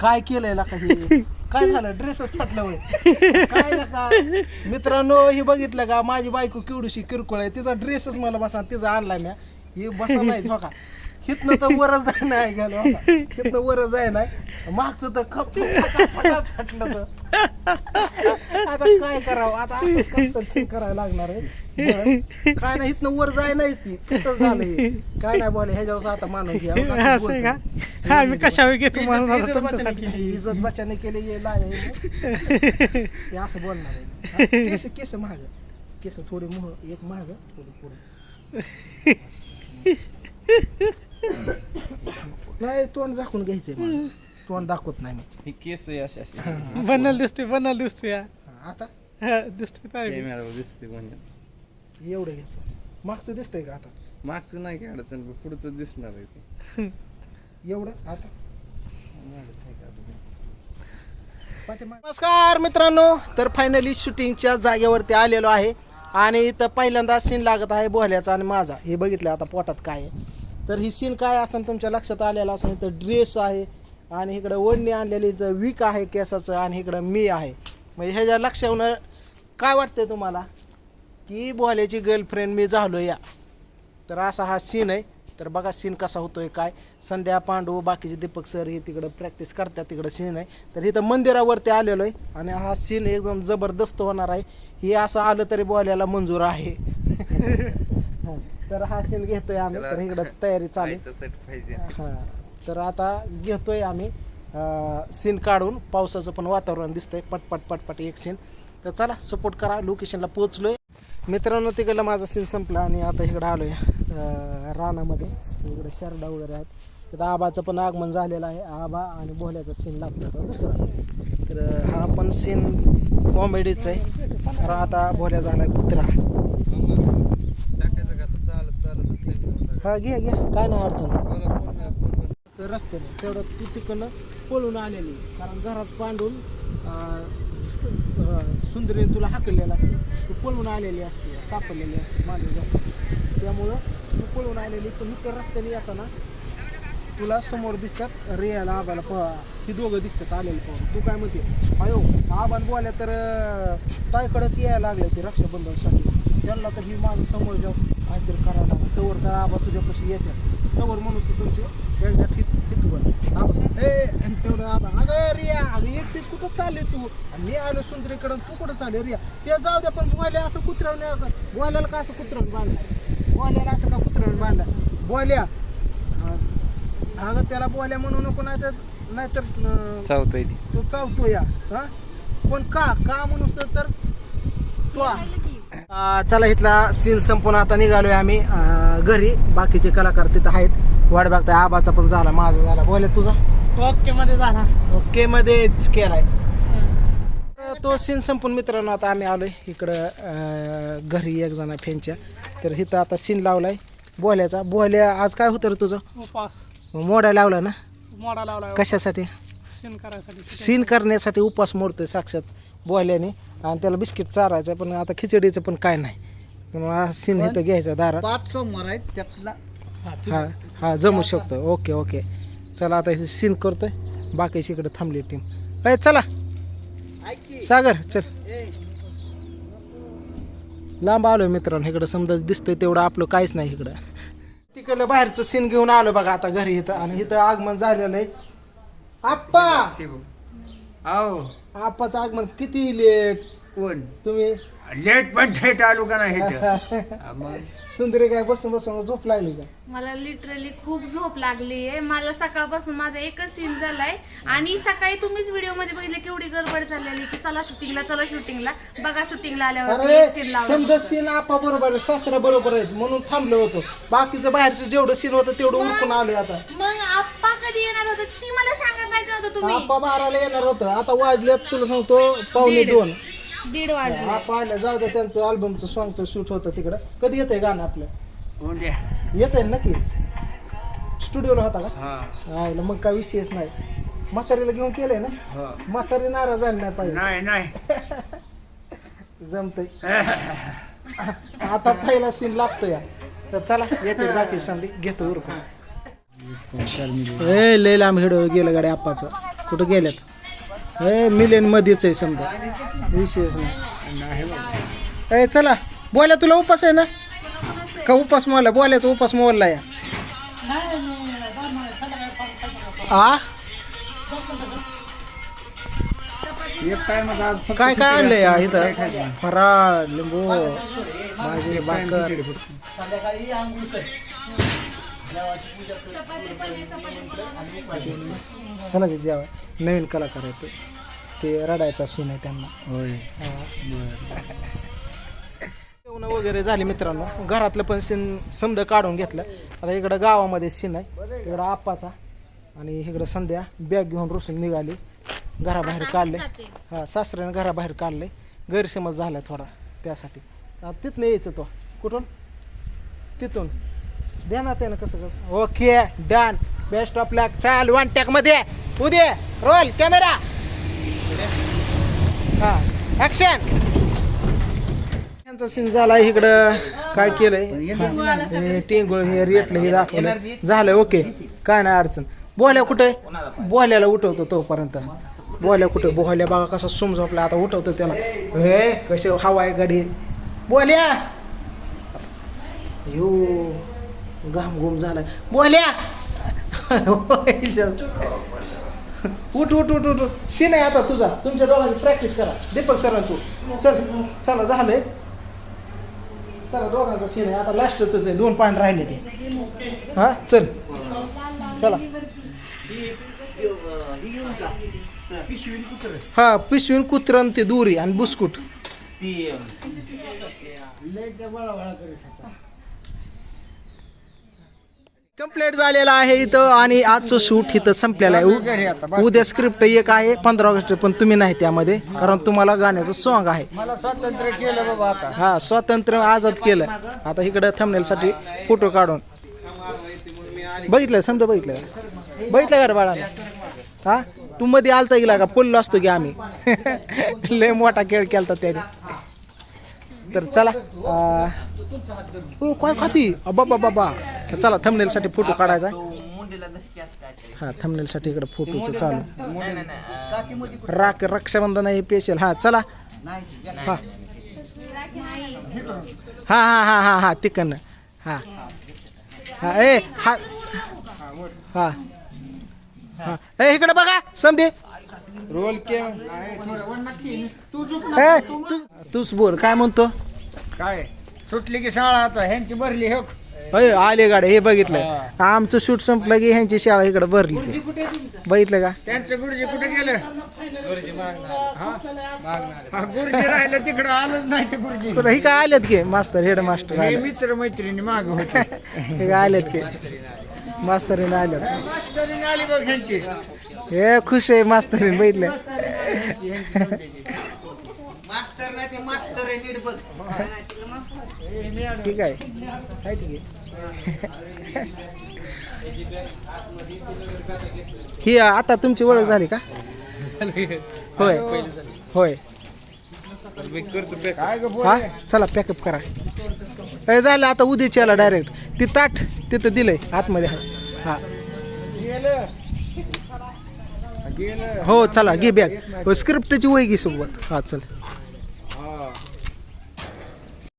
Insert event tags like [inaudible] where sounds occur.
काय केलंय ना काही काय झालं? ड्रेसच फाटलं वय. काय का मित्रांनो हे बघितलं का? माझी बायको केवढीशी किरकोळ आहे. तिचा ड्रेसच मला बसा तिचा आणलाय म्या. हे बसा नाही बघा. हिथनं तर वरच जाय नाही गेलो हिथनं वरच जाय नाही मागचं तर खप फाटलं तर. आता काय करावं आता असंच करायला लागणार आहे बस. काय नाही इथनं वर जाय नाही ती कसं झालं हे. काय नाही बोले ह्याच्यावर आता माणूस घ्या. असं असं आहे का. हा मी कशावर घेतो इज्जत- मला इज्जत. बचाने केली, इज्जत बचाने केली हे [laughs] असं बोलणार आहे हा, केस केस महाग केस थोडी मोह एक महाग थोडी पुढे नाही तोंड झाकून घ्यायचंय मला. तोंड दाखवत नाही मी ही केस आहे अशी हा, बनल दिसतोय बनल दिसतोय या हा, आता? हा, दिसतोय ताई. कॅमेरावर दिसते म्हणजे एवढं घेतो. मागचं दिसतंय का आता? मागचं नाही काय अडचण? पण पुढचं दिसणार आहे ते. एवढं? आता? नमस्कार मित्रांनो तर फायनली शूटिंगच्या जागेवरती आलेलो आहे. आणि इथं पहिल्यांदा सीन लागत आहे बोहल्याचा आणि माझा. हे बघितलं आता पोटात काय आहे. तर ही सीन काय असेल तुमच्या लक्षात आलेलं असेल इथं ड्रेस आहे. आणि इकडं ओढणी आणलेली इथं वीक आहे केसाचं. आणि इकडं मी आहे. म्हणजे ह्याच्या लक्षात काय वाटतंय तुम्हाला? की बोहल्याची गर्लफ्रेंड मी झालो या. तर असा हा सीन आहे. तर बघा सीन कसा होतोय काय? संध्या पांडू बाकीचे दीपक सर हे तिकडं प्रॅक्टिस करतात तिकडं सीन आहे. तर इथं मंदिरावरती आलेलो आहे आणि हा सीन एकदम जबरदस्त होणार आहे. हे असं आलं तरी बोलायला मंजूर आहे. हं. तर हा सीन घेतोय आम्ही. तर इकडं तयारी चालू आहे. सेट पाहिजे. हा. तर आता घेतोय आम्ही. सीन काढून पावसाचं पण वातावरण दिसतंय. पटपट पटपट एक सीन तर चला सपोर्ट करा. लोकेशनला पोहोचलोय. मित्रांनो तिकडला माझा सीन संपला आणि आता इकडं आलोय आहे रानामध्ये. इकडे शरडा वगैरे आहेत. तिथं आबाचं पण आगमन झालेलं आहे. आबा आणि बोहल्याचा सीन लागतो दुसरा. तर हा पण सीन कॉमेडीच आहे. कारण आता बोहल्या आहे कुत्रा चालत चालत हा घ्या घ्या काय नाही अडचण. रस्त्याने तेवढं तू तिकडनं पळून आलेली. कारण घरात पांडून सुंदरीने तुला हाकलेला असते. तू पळून आलेली असते सापडलेली असते माझ्या त्यामुळं तू पळून आलेली पण इतर रस्त्याने येताना तुला समोर दिसतात रियाला आबाला प ती दोघं दिसतात आलेले पाहून तू काय म्हणते? अयो आबान बोलल्या तर ताईकडंच यायला लागले ते रक्षाबंधनसाठी. त्यांना तर ही माझं समोर जाऊ काहीतरी करायला तवर तर आबा तुझ्यापाशी येतात तवर म्हणूस तर तुमचे एक्झॅक्ट आणि तेवढं अगं रिया अगं एकटीच कुठं चालले तू? मी आलो सुंदरीकडं तू कुठं चालले रिया? ते जाऊ द्या पण बोल्या असं कुत्र्यावर नाही का बोल्याला का असं कुत्र्यावर बांधलं? बोल्याला असं का कुत्र्यावर बांधलं? बोल्या. अगं त्याला बोल्या म्हणू नको नाही तर नाहीतर चावतंय ती. तो चावतो या. हा? पण का? का म्हणूस तर तो चला इथला सीन संपून आता निघालोय आम्ही. घरी. बाकीचे कलाकार तिथं आहेत. वाट बघताय आबाचा पण झाला माझा झाला. बोले तुझा. ओके मध्ये झाला. ओके मध्येच केलाय. तर तो सीन संपून मित्रांनो आता आम्ही आलोय इकडं घरी एक जण फॅनच्या. तर इथं आता सीन लावलाय. बोल्याचा. बोल्या आज काय होतं रे तुझं? उपास. मोडा लावला ना? मोडा लावला कशासाठी? शेण करायसाठी. सीन करण्यासाठी उपवास मोडतोय साक्षात बोल्याने. आणि त्याला बिस्किट चारायचं पण आता खिचडीचं पण काय नाही. म्हणून हा सीन इथं घ्यायचा दारात. पाच सोमवार आहेत त्यातला हा हा जमू शकतो. Okay okay. चला आता हे सीन करतोय. बाकीची इकडे थांबली टीम अय चला. सागर चल. लांब आलोय मित्रांनो इकडं समजा दिसतंय तेवढं आपलं काहीच नाही इकडं. तिकडलं बाहेरचं सीन घेऊन आलो बघा आता घरी इथं. आणि इथं आगमन झालेलं आहे. आप्पा! हो आप्पाचं आगमन किती लेट कोण? तुम्ही? लेट पण थेट आलो का नाही [laughs] मग? सुंदरी काय बसून बसून झोप लागली का? मला लिटरली खूप झोप लागली आहे. मला सकाळपासून माझा एकच सीन झालाय. आणि सकाळी तुम्हीच व्हिडिओमध्ये बघितलं केवढी गडबड चाललेली की चला शूटिंगला चला शूटिंगला बघा शूटिंगला आल्यावर अरे सीन लावला समजा सीन आपा बरोबर आहे सासरा बरोबर आहेत म्हणून थांबलो होतो. बाकीचं बाहेरचं जेवढं सीन होतं तेवढं उरकून आलोय आता. मग आप्पा कधी येणार होते? ती मला सांगायला पाहिजे होतं तुम्ही. आपा बाराला येणार होतं. आता वाजल्यात तुला सांगतो पावणे दीड. दोन. दीड वाजले. आपा आल्या जाऊ द्या त्यांचं अल्बमचं सॉंगचं शूट होतं तिकडं. कधी येतंय गाणं आपलं? उद्या. येतंय ना नक्की स्टुडिओला होता का? हा. आयला मग काय विषयच नाही. म्हातारीला घेऊन केलंय ना? हो. म्हातारी नाराज झाली नाही पाहिजे. नाही नाही. [laughs] जमतंय. आता पहिला सीन लागतो या तर चला येते बाकी संधी घेतो उरकून. ए लय लांब हिडो गेलं गाडी आप्पाचं. कुठं गेल्यात? हे मिलेन मध्येच आहे समजा. विशेष नाही. ए चला बोला तुला उपास आहे ना? का उपास मोला? बोलायचा उपास मोलला या आ? काय काय आणलंय या इथं? फराळ लिंबू भाजी भाकर. चला की जेवा. नवीन कलाकार आहे ते. ते रडायचा सीन आहे त्यांना. होय. जेवण वगैरे झाले मित्रांनो. घरातलं पण सीन समजा काढून घेतलं. आता इकडं गावामध्ये सीन आहे. तिकडं आप्पाचा आणि इकडं संध्या. बॅग घेऊन रुसून निघाली. घराबाहेर काढले हा सासऱ्याने घराबाहेर काढले गैरसमज झाला थोडा त्यासाठी. तिथनं यायचं तो. कुठून? तिथून. आहे ना कसं कसं. Okay done. Best of luck चाल वनमध्ये. उद्या रोल कॅमेरा हा ॲक्शन त्यांचा सीन झाला इकडं. काय केलंय? टेंगुळ हे रेटलं हे दाखवलं. झालं ओके. काय नाही अडचण. बोल्या कुठे? बोल्याला उठवतो तोपर्यंत. बोल्या कुठे? बोहल्या बघा कसा सुम झोपला. आता उठवतो त्याला. हे कसे हवा आहे गाडी. बोल्या. यो. घाम घुम झालाय. बोल्या. उठ उठ उठ उठ. सीन आहे आता तुझा. तुमच्या दोघांची प्रॅक्टिस करा. दीपक सर तू. चल चला झालंय. चला दोघांचा सीन आहे. आता लास्टच आहे. दोन पॉईंट राहिले ते. हा चल. चला. हा पिशवीन कुत्रण ते दुरी आणि बुस्कुट. कंप्लीट झालेला आहे इथं आणि आजचं शूट इथं संपलेलं आहे. उ- उद्या स्क्रिप्ट एक आहे पंधरा ऑगस्ट पण तुम्ही नाही त्यामध्ये कारण तुम्हाला गाण्याचं सॉन्ग आहे. स्वातंत्र्य केलं बाबा आता. हा स्वातंत्र्य आझाद केलं आता इकडं थंबनेलसाठी फोटो काढून. बघितलं समजा बघितलं बघितलं का रे बाळाने? हा? तू मध्ये आलता गेला का? पडलो असतो की आम्ही. [laughs] लय मोठा खेळ केलता त्याने. तर चला काय खाती? बाबा बाबा चला थंबनेलसाठी फोटो काढायचा. हा थंबनेलसाठी इकडे फोटोचं चालू. राख रक्षाबंधन आहे स्पेशल हा चला. हा. हा हा हा हा हा तिकडनं हा. हा ए हा. हा. हा ए इकडे बघा समजे रोल के ए तू तूच बोल काय म्हणतो? काय? सुटली की शाळा आता ह्यांची भरली हो अय आले गाड्या हे बघितलं. आमचं शूट संपलं की ह्यांची शाळा इकडे भरली. बघितलं का? त्यांचं गुरुजी कुठे गेलं? हा, गुरुजी राहिलं तिकडं आलंच नाही ते गुरुजी. तुला ही काय आलेत की मास्तर हेड मास्टर हे आले मित्र मैत्रिणी माग होते. [laughs] हे काय आलेत की? मास्तरीने आलेत. मास्तरीण आली बघ ह्यांची. हे खुश आहे मास्तरीने बघितलं मास्तर नाही ते मास्तर आहे नीट बघ. ठीक आहे. आहे ठीक आहे. ही आता तुमची ओळख झाली का? होय होय. काय हा चला पॅकअप करा. हे झालं आता उद्याची आला डायरेक्ट ती ताट तिथं दिलंय आतमध्ये. हा. गेलं हो चला घे बॅग स्क्रिप्टची वय घे सोबत. हा चल.